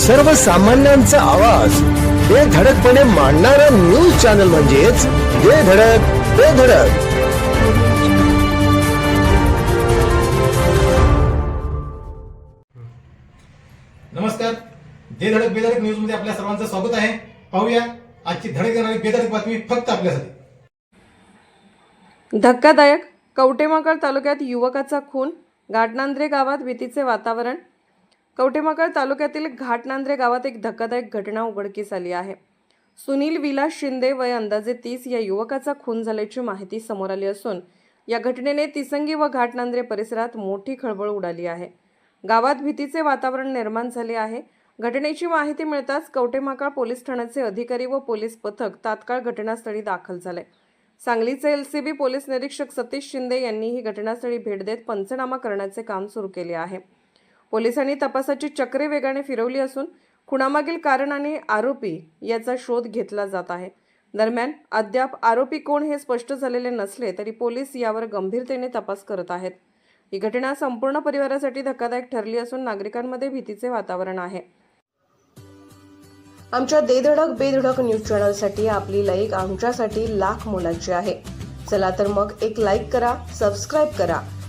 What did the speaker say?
सर्वसामान्यांचा आवाज. हे धडकपणे मांडणारा न्यूज चॅनल म्हणजेच हे धडक ते धडक. नमस्कार. जे धडक बेधडक न्यूजमध्ये आपल्या सर्वांचं स्वागत आहे. पाहूया आजची धडक देणारी बेधडक बातमी फक्त आपल्यासाठी. धक्कादायक कवटेमाकळ तालुक्यात युवकाचा खून घाटनांद्रे गावात भीतीचे वातावरण कवठेमाकळ तालुक्यातील घाटनांद्रे गावात एक धक्कादायक घटना उघडकीस आली आहे. सुनील विलास शिंदे वय अंदाजे तीस या युवकाचा खून झाल्याची माहिती समोर आली असून या घटनेने तिसंगी व घाटनांद्रे परिसरात मोठी खळबळ उडाली आहे. गावात भीतीचे वातावरण निर्माण झाले आहे. घटनेची माहिती मिळताच कवटेमाकाळ पोलीस ठाण्याचे अधिकारी व पोलीस पथक तात्काळ घटनास्थळी दाखल झाले. सांगलीचे एलसीबी पोलीस निरीक्षक सतीश शिंदे यांनी ही घटनास्थळी भेट देत पंचनामा करण्याचे काम सुरू केले आहे. पोलिसांनी तपासाची चक्रे वेगाने फिरवली असून खुणामागील कारण आणि आरोपी याचा शोध घेतला जात आहे. दरम्यान अद्याप आरोपी कोण हे स्पष्ट झालेले नसले तरी पोलीस यावर गंभीरतेने तपास करत आहेत. ही घटना संपूर्ण परिवारासाठी धक्कादायक ठरली असून नागरिकांमध्ये भीतीचे वातावरण आहे. आमच्या देधडक बेधडक न्यूज चॅनलसाठी आपली लाईक आमच्यासाठी लाख मोलाची आहे. चला तर मग एक लाईक करा सबस्क्राईब करा